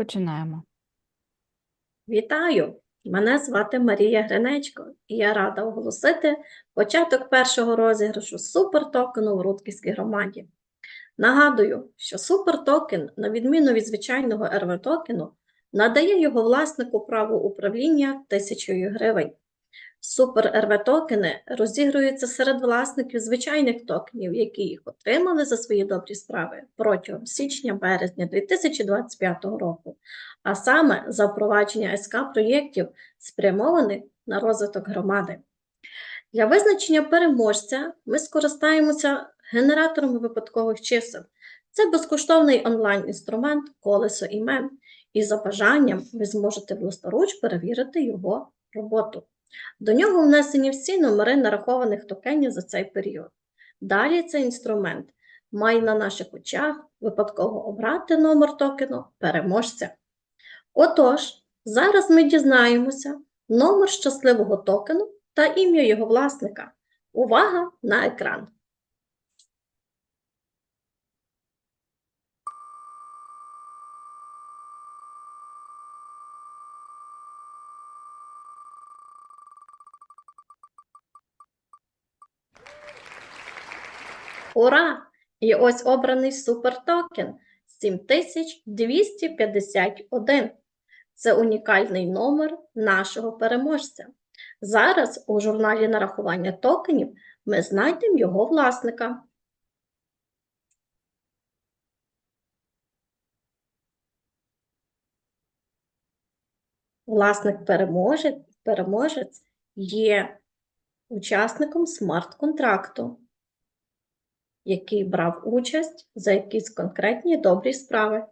Починаємо. Вітаю! Мене звати Марія Гринечко, і я рада оголосити початок першого розіграшу супертокену в Рудківській громаді. Нагадую, що супертокен, на відміну від звичайного РВ-токену, надає його власнику право управління тисячою гривень. Супер-РВ-токени розігруються серед власників звичайних токенів, які їх отримали за свої добрі справи протягом січня-березня 2025 року, а саме за впровадження СК-проєктів, спрямованих на розвиток громади. Для визначення переможця ми скористаємося генератором випадкових чисел. Це безкоштовний онлайн-інструмент колесо імен, і за бажанням ви зможете власноруч перевірити його роботу. До нього внесені всі номери нарахованих токенів за цей період. Далі цей інструмент має на наших очах випадково обрати номер токену переможця. Отож, зараз ми дізнаємося номер щасливого токену та ім'я його власника. Увага на екран! Ура! І ось обраний супертокен 7251. Це унікальний номер нашого переможця. Зараз у журналі нарахування токенів ми знайдемо його власника. Власник переможець, переможець є учасником смарт-контракту який брав участь за якісь конкретні добрі справи.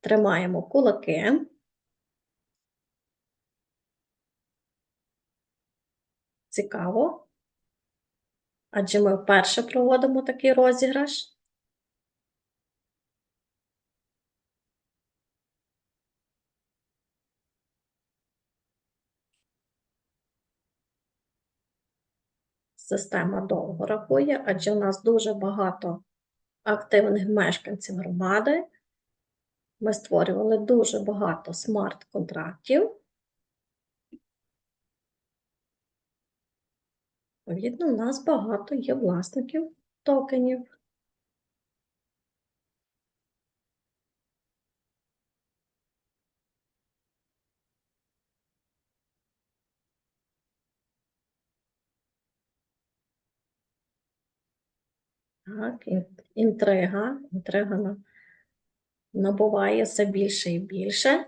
Тримаємо кулаки. Цікаво. Адже ми вперше проводимо такий розіграш. Система довго рахує, адже у нас дуже багато активних мешканців громади. Ми створювали дуже багато смарт-контрактів. Відповідно, у нас багато є власників токенів. Так, інтрига, інтрига набуває все більше і більше.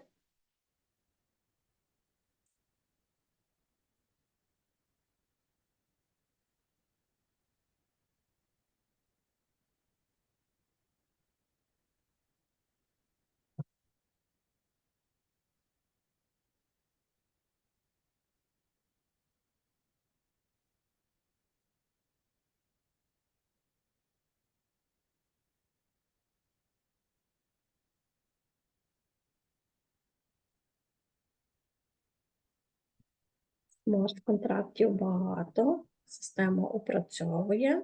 Смарт-контрактів багато, система опрацьовує.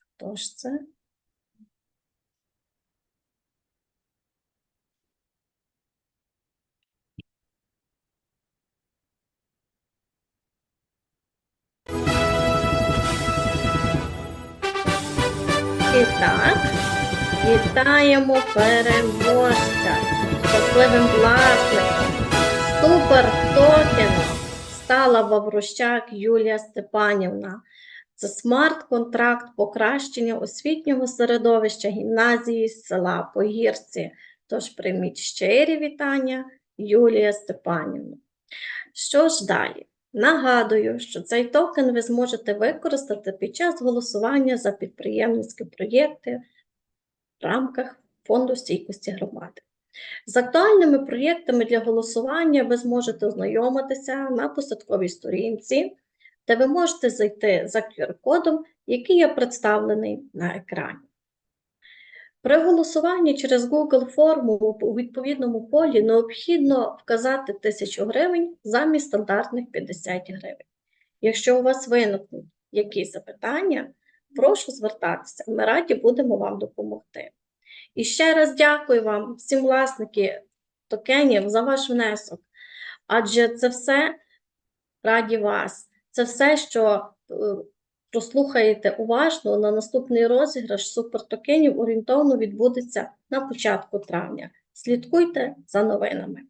Хто ж це? Вітаємо переможця, щасливим власником. Супер токену стала Ваврущак Юлія Степанівна. Це смарт-контракт покращення освітнього середовища гімназії з села Погірці. Тож прийміть щирі вітання Юлія Степанівна. Що ж далі? Нагадую, що цей токен ви зможете використати під час голосування за підприємницькі проєкти в рамках Фонду стійкості громади. З актуальними проєктами для голосування ви зможете ознайомитися на посадковій сторінці, де ви можете зайти за QR-кодом, який є представлений на екрані. При голосуванні через Google форму у відповідному полі необхідно вказати 1000 гривень замість стандартних 50 гривень. Якщо у вас виникнуть якісь запитання, прошу звертатися. Ми раді будемо вам допомогти. І ще раз дякую вам, всім власники токенів, за ваш внесок. Адже це все раді вас. Це все, що е, прослухаєте уважно на наступний розіграш супертокенів орієнтовно відбудеться на початку травня. Слідкуйте за новинами.